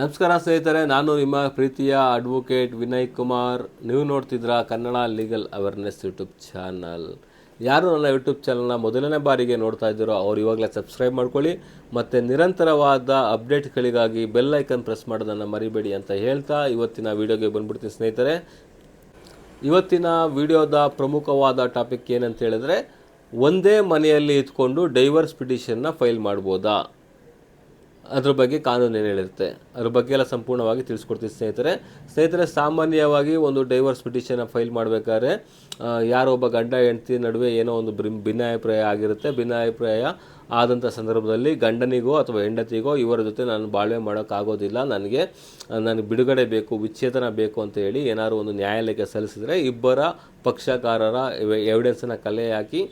ನಮಸ್ಕಾರ ಸ್ನೇಹಿತರೆ, ನಾನು ನಿಮ್ಮ ಪ್ರೀತಿಯ ಅಡ್ವೊಕೇಟ್ ವಿನಯ್ ಕುಮಾರ್. ನೀವು ನೋಡ್ತಿದ್ರ Kannada legal awareness YouTube channel ಯಾರು ನನ್ನ ಯೂಟ್ಯೂಬ್ ಚಾನಲ್ನ ಮೊದಲನೇ ಬಾರಿಗೆ ನೋಡ್ತಾ ಇದ್ದೀರೋ ಅವ್ರು ಇವಾಗಲೇ ಸಬ್ಸ್ಕ್ರೈಬ್ ಮಾಡ್ಕೊಳ್ಳಿ. ಮತ್ತು ನಿರಂತರವಾದ ಅಪ್ಡೇಟ್ಗಳಿಗಾಗಿ ಬೆಲ್ ಐಕನ್ ಪ್ರೆಸ್ ಮಾಡೋದನ್ನು ಮರಿಬೇಡಿ ಅಂತ ಹೇಳ್ತಾ ಇವತ್ತಿನ ವಿಡಿಯೋಗೆ ಬಂದ್ಬಿಡ್ತೀನಿ ಸ್ನೇಹಿತರೆ. ಇವತ್ತಿನ ವಿಡಿಯೋದ ಪ್ರಮುಖವಾದ ಟಾಪಿಕ್ ಏನಂತ ಹೇಳಿದ್ರೆ, ಒಂದೇ ಮನೆಯಲ್ಲಿ ಇದ್ಕೊಂಡು ಡೈವರ್ಸ್ ಪಿಟಿಷನ್ನ ಫೈಲ್ ಮಾಡ್ಬೋದಾ? ಅದ್ರ ಬಗ್ಗೆ ಕಾನೂನು ಏನು ಹೇಳಿರುತ್ತೆ? ಅದ್ರ ಬಗ್ಗೆ ಎಲ್ಲ ಸಂಪೂರ್ಣವಾಗಿ ತಿಳಿಸ್ಕೊಡ್ತೀವಿ ಸ್ನೇಹಿತರೆ. ಸ್ನೇಹಿತರೆ, ಸಾಮಾನ್ಯವಾಗಿ ಒಂದು ಡೈವರ್ಸ್ ಪಿಟಿಷನ್ನ ಫೈಲ್ ಮಾಡಬೇಕಾದ್ರೆ ಯಾರೋ ಒಬ್ಬ ಗಂಡ, ಹೆಂಡತಿ ನಡುವೆ ಏನೋ ಒಂದು ಭಿನ್ನಾಭಿಪ್ರಾಯ ಆಗಿರುತ್ತೆ. ಭಿನ್ನಾಭಿಪ್ರಾಯ ಆದಂಥ ಸಂದರ್ಭದಲ್ಲಿ ಗಂಡನಿಗೋ ಅಥವಾ ಹೆಂಡತಿಗೋ ಇವರ ಜೊತೆ ನಾನು ಬಾಳ್ವೆ ಮಾಡೋಕ್ಕಾಗೋದಿಲ್ಲ. ನನಗೆ ನನಗೆ ಬಿಡುಗಡೆ ಬೇಕು, ವಿಚ್ಛೇದನ ಬೇಕು ಅಂತ ಹೇಳಿ ಏನಾದರೂ ಒಂದು ನ್ಯಾಯಾಲಯಕ್ಕೆ ಸಲ್ಲಿಸಿದರೆ ಇಬ್ಬರ ಪಕ್ಷಕಾರರ ಎವಿಡೆನ್ಸನ್ನು ಕಲೆ ಹಾಕಿ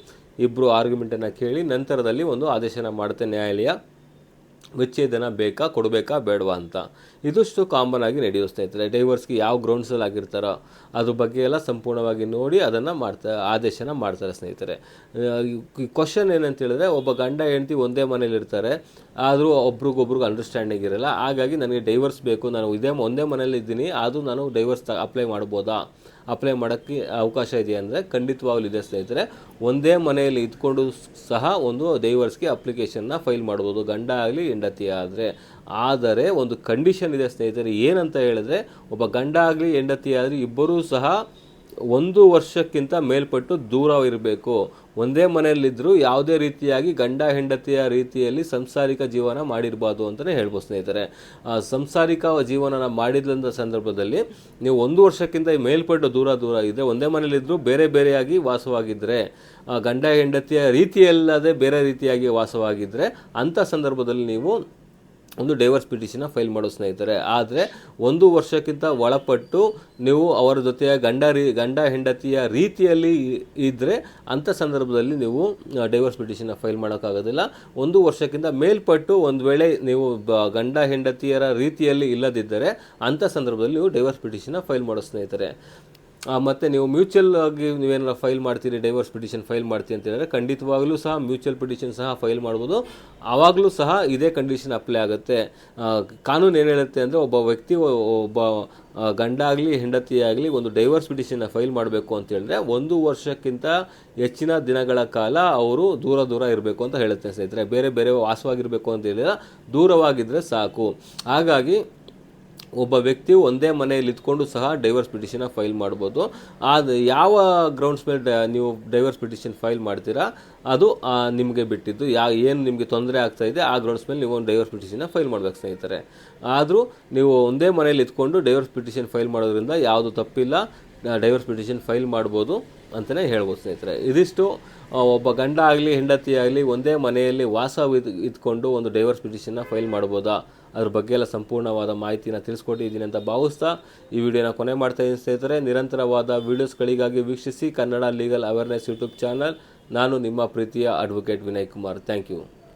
ಇಬ್ಬರು ಆರ್ಗ್ಯುಮೆಂಟನ್ನು ಕೇಳಿ ನಂತರದಲ್ಲಿ ಒಂದು ಆದೇಶನ ಮಾಡುತ್ತೆ ನ್ಯಾಯಾಲಯ. ವಿಚ್ಛೇದನ ಬೇಕಾ, ಕೊಡಬೇಕಾ, ಬೇಡವಾ ಅಂತ. ಇದಿಷ್ಟು ಕಾಮನ್ ಆಗಿ ನಡೆಯೋ ಸ್ನೇಹಿತರೆ ಡೈವರ್ಸ್ಗೆ ಯಾವ ಗ್ರೌಂಡ್ಸಲ್ಲಿ ಆಗಿರ್ತಾರೋ ಅದ್ರ ಬಗ್ಗೆ ಎಲ್ಲ ಸಂಪೂರ್ಣವಾಗಿ ನೋಡಿ ಅದನ್ನು ಮಾಡ್ತಾ, ಆದೇಶನ ಮಾಡ್ತಾರೆ ಸ್ನೇಹಿತರೆ. ಕ್ವಶನ್ ಏನಂತೇಳಿದ್ರೆ ಒಬ್ಬ ಗಂಡ ಹೆಂಡತಿ ಒಂದೇ ಮನೇಲಿ ಇರ್ತಾರೆ. ಆದರೂ ಒಬ್ರಿಗೊಬ್ರಿಗೆ ಅಂಡರ್ಸ್ಟ್ಯಾಂಡಿಂಗ್ ಇರಲ್ಲ. ಹಾಗಾಗಿ ನನಗೆ ಡೈವರ್ಸ್ ಬೇಕು, ನಾನು ಇದೇ ಒಂದೇ ಮನೇಲಿ ಇದ್ದೀನಿ ಅದು ನಾನು ಡೈವರ್ಸ್ ಅಪ್ಲೈ ಮಾಡ್ಬೋದಾ? ಅಪ್ಲೈ ಮಾಡೋಕ್ಕೆ ಅವಕಾಶ ಇದೆಯಾ ಅಂದರೆ ಖಂಡಿತವಾಗ್ಲೂ ಇದೆ ಸ್ನೇಹಿತರೆ. ಒಂದೇ ಮನೆಯಲ್ಲಿ ಇದ್ಕೊಂಡು ಸಹ ಒಂದು ಡೈವರ್ಸ್ಗೆ ಅಪ್ಲಿಕೇಶನ್ನ ಫೈಲ್ ಮಾಡ್ಬೋದು. ಗಂಡ ಆಗಲಿ ಹೆಂಡತಿ ಆದರೆ ಆದರೆ ಒಂದು ಕಂಡೀಷನ್ ಇದೆ ಸ್ನೇಹಿತರೆ, ಏನಂತ ಹೇಳಿದ್ರೆ, ಒಬ್ಬ ಗಂಡ ಆಗಲಿ, ಹೆಂಡತಿ ಆಗಲಿ, ಇಬ್ಬರೂ ಸಹ ಒಂದು ವರ್ಷಕ್ಕಿಂತ ಮೇಲ್ಪಟ್ಟು ದೂರ ಇರಬೇಕು. ಒಂದೇ ಮನೆಯಲ್ಲಿದ್ದರೂ ಯಾವುದೇ ರೀತಿಯಾಗಿ ಗಂಡ ಹೆಂಡತಿಯ ರೀತಿಯಲ್ಲಿ ಸಂಸಾರಿಕ ಜೀವನ ಮಾಡಿರಬಾರ್ದು ಅಂತಲೇ ಹೇಳ್ಬೋದು ಸ್ನೇಹಿತರೆ. ಸಂಸಾರಿಕ ಜೀವನನ ಮಾಡಿದಂಥ ಸಂದರ್ಭದಲ್ಲಿ ನೀವು ಒಂದು ವರ್ಷಕ್ಕಿಂತ ಮೇಲ್ಪಟ್ಟು ದೂರ ದೂರ ಇದ್ದರೆ ಒಂದೇ ಮನೆಯಲ್ಲಿದ್ದರೂ ಬೇರೆ ಬೇರೆಯಾಗಿ ವಾಸವಾಗಿದ್ದರೆ ಗಂಡ ಹೆಂಡತಿಯ ರೀತಿಯಲ್ಲದೆ ಬೇರೆ ರೀತಿಯಾಗಿ ವಾಸವಾಗಿದ್ದರೆ ಅಂಥ ಸಂದರ್ಭದಲ್ಲಿ ನೀವು ಒಂದು ಡೈವರ್ಸ್ ಪಿಟಿಷನ್ನ ಫೈಲ್ ಮಾಡೋ ಸ್ನೇಹಿತರೆ, ಆದರೆ ಒಂದು ವರ್ಷಕ್ಕಿಂತ ಒಳಪಟ್ಟು ನೀವು ಅವರ ಜೊತೆಯ ಗಂಡ ರೀ, ಗಂಡ ಹೆಂಡತಿಯ ರೀತಿಯಲ್ಲಿ ಇದ್ದರೆ ಅಂಥ ಸಂದರ್ಭದಲ್ಲಿ ನೀವು ಡೈವರ್ಸ್ ಪಿಟಿಷನ್ನ ಫೈಲ್ ಮಾಡೋಕ್ಕಾಗೋದಿಲ್ಲ. ಒಂದು ವರ್ಷಕ್ಕಿಂತ ಮೇಲ್ಪಟ್ಟು ಒಂದು ವೇಳೆ ನೀವು ಗಂಡ ಹೆಂಡತಿಯರ ರೀತಿಯಲ್ಲಿ ಇಲ್ಲದಿದ್ದರೆ ಅಂಥ ಸಂದರ್ಭದಲ್ಲಿ ನೀವು ಡೈವರ್ಸ್ ಪಿಟಿಷನ್ನ ಫೈಲ್ ಮಾಡೋ ಸ್ನೇಹಿತರೆ. ಮತ್ತೆ ನೀವು ಮ್ಯೂಚುವಲ್ ಆಗಿ ನೀವೇನಾರ ಫೈಲ್ ಮಾಡ್ತೀರಿ, ಡೈವರ್ಸ್ ಪಿಟಿಷನ್ ಫೈಲ್ ಮಾಡ್ತೀರಿ ಅಂತ ಹೇಳಿದ್ರೆ ಖಂಡಿತವಾಗ್ಲೂ ಸಹ ಮ್ಯೂಚುವಲ್ ಪಿಟಿಷನ್ ಸಹ ಫೈಲ್ ಮಾಡ್ಬೋದು. ಆವಾಗಲೂ ಸಹ ಇದೇ ಕಂಡೀಷನ್ ಅಪ್ಲೈ ಆಗುತ್ತೆ. ಕಾನೂನು ಏನು ಹೇಳುತ್ತೆ ಅಂದರೆ ಒಬ್ಬ ವ್ಯಕ್ತಿ ಒಬ್ಬ ಗಂಡ ಆಗಲಿ ಹೆಂಡತಿ ಆಗಲಿ ಒಂದು ಡೈವರ್ಸ್ ಪಿಟಿಷನ್ನ ಫೈಲ್ ಮಾಡಬೇಕು ಅಂತ ಹೇಳಿದ್ರೆ ಒಂದು ವರ್ಷಕ್ಕಿಂತ ಹೆಚ್ಚಿನ ದಿನಗಳ ಕಾಲ ಅವರು ದೂರ ದೂರ ಇರಬೇಕು ಅಂತ ಹೇಳುತ್ತೆ ಸ್ನೇಹಿತರೆ. ಬೇರೆ ಬೇರೆ ವಾಸವಾಗಿರಬೇಕು ಅಂತ ಹೇಳಿದ್ರೆ ದೂರವಾಗಿದ್ದರೆ ಸಾಕು. ಹಾಗಾಗಿ ಒಬ್ಬ ವ್ಯಕ್ತಿ ಒಂದೇ ಮನೆಯಲ್ಲಿ ಇದ್ಕೊಂಡು ಸಹ ಡೈವರ್ಸ್ ಪಿಟಿಷನ್ನ ಫೈಲ್ ಮಾಡ್ಬೋದು. ಅದು ಯಾವ ಗ್ರೌಂಡ್ಸ್ ಮೇಲೆ ನೀವು ಡೈವರ್ಸ್ ಪಿಟಿಷನ್ ಫೈಲ್ ಮಾಡ್ತೀರಾ, ಅದು ನಿಮಗೆ ಬಿಟ್ಟಿದ್ದು. ಯಾ, ಏನು ನಿಮಗೆ ತೊಂದರೆ ಆಗ್ತಾ ಇದೆ, ಆ ಗ್ರೌಂಡ್ಸ್ ಮೇಲೆ ನೀವು ಒಂದು ಡೈವರ್ಸ್ ಪಿಟಿಷನ್ನ ಫೈಲ್ ಮಾಡ್ಬೇಕು, ಸ್ನೇಹಿತರೆ. ಆದರೂ, ನೀವು ಒಂದೇ ಮನೆಯಲ್ಲಿ ಇದ್ಕೊಂಡು ಡೈವರ್ಸ್ ಪಿಟಿಷನ್ ಫೈಲ್ ಮಾಡೋದ್ರಿಂದ ಯಾವುದು ತಪ್ಪಿಲ್ಲ. ಡೈವರ್ಸ್ ಪಿಟಿಷನ್ ಫೈಲ್ ಮಾಡ್ಬೋದು ಅಂತಲೇ ಹೇಳ್ಬೋದು ಸ್ನೇಹಿತರೆ. ಇದಿಷ್ಟು ಒಬ್ಬ ಗಂಡ ಆಗಲಿ, ಹೆಂಡತಿ ಆಗಲಿ, ಒಂದೇ ಮನೆಯಲ್ಲಿ ವಾಸ ಇದ್, ಇದ್ಕೊಂಡು ಒಂದು ಡೈವರ್ಸ್ ಪಿಟಿಷನ್ನ ಫೈಲ್ ಮಾಡ್ಬೋದಾ? ಅದ್ರ ಬಗ್ಗೆ ಎಲ್ಲ ಸಂಪೂರ್ಣವಾದ ಮಾಹಿತಿನ ತಿಳಿಸ್ಕೊಟ್ಟಿದ್ದೀನಿ ಅಂತ ಭಾವಿಸ್ತಾ ಈ ವಿಡಿಯೋನ ಕೊನೆ ಮಾಡ್ತಾ ಇದ್ದೀನಿ ಸ್ನೇಹಿತರೆ. ನಿರಂತರವಾದ ವೀಡಿಯೋಸ್ಗಳಿಗಾಗಿ ವೀಕ್ಷಿಸಿ Kannada legal awareness YouTube channel ನಾನು ನಿಮ್ಮ ಪ್ರೀತಿಯ advocate Vinay Kumar. Thank you